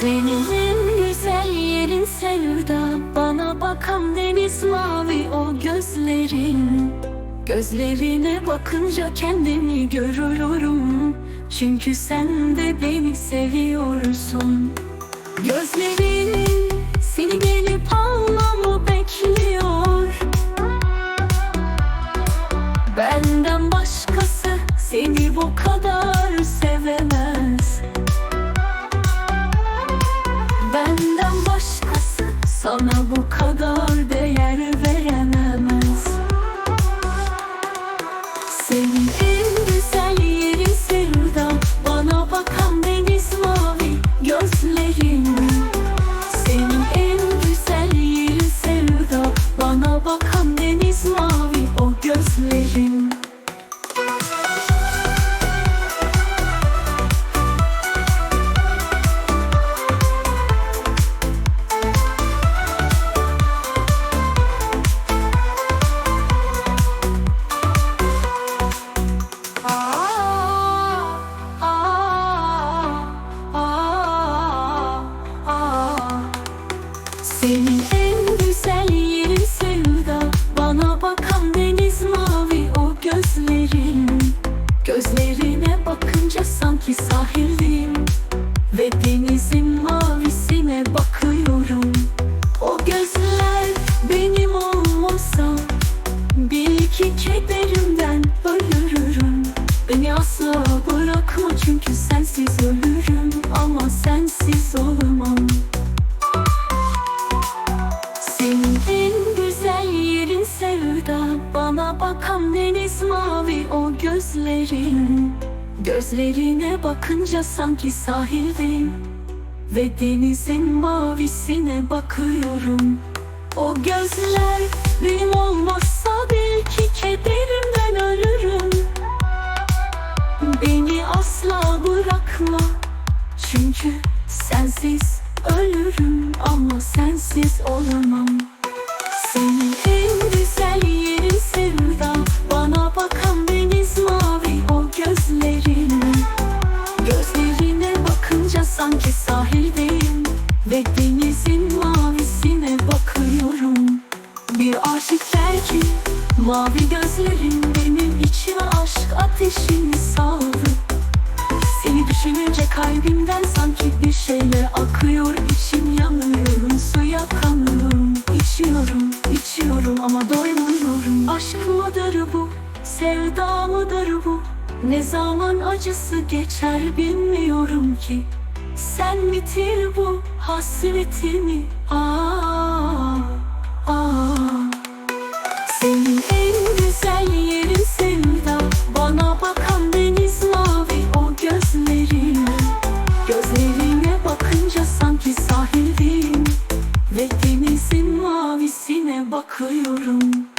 Senin en güzel yerin sevda Bana bakan deniz mavi o gözlerin. Gözlerine bakınca kendimi görüyorum. Çünkü sen de beni seviyorsun. Gözlerin seni gelip almamı bekliyor. Benden başkası seni bu kadar sevemez başkası sana bakınca sanki sahildeyim Ve denizin mavisine bakıyorum. O gözler benim olmasa Bil ki kederimden ölürüm. Beni asla bırakma çünkü sensiz ölürüm Ama sensiz olamam. Senin en güzel yerin sevda Bana bakan deniz mavi o gözlerin Gözlerine bakınca sanki sahildeyim Ve denizin mavisine bakıyorum. O gözler benim olmazsa belki kederimden ölürüm. Beni asla bırakma Çünkü sensiz ölürüm ama sensiz olamam gözlerin. Gözlerine bakınca sanki sahildeyim. Ve denizin mavisine bakıyorum. Bir aşık der ki Mavi gözlerin benim içime aşk ateşini saldı. Seni düşününce kalbimden sanki bir şeyler akıyor. İçim yanıyorum suya kanıyorum İçiyorum içiyorum ama doymuyorum. Aşk mıdır bu sevda mıdır bu Ne zaman acısı geçer bilmiyorum ki. Sen bitir bu hasretimi Aa, aa. Senin en güzel yerin sevda Bana bakan deniz mavi o gözlerin. Gözlerine bakınca sanki sahildeyim Ve denizin mavisine bakıyorum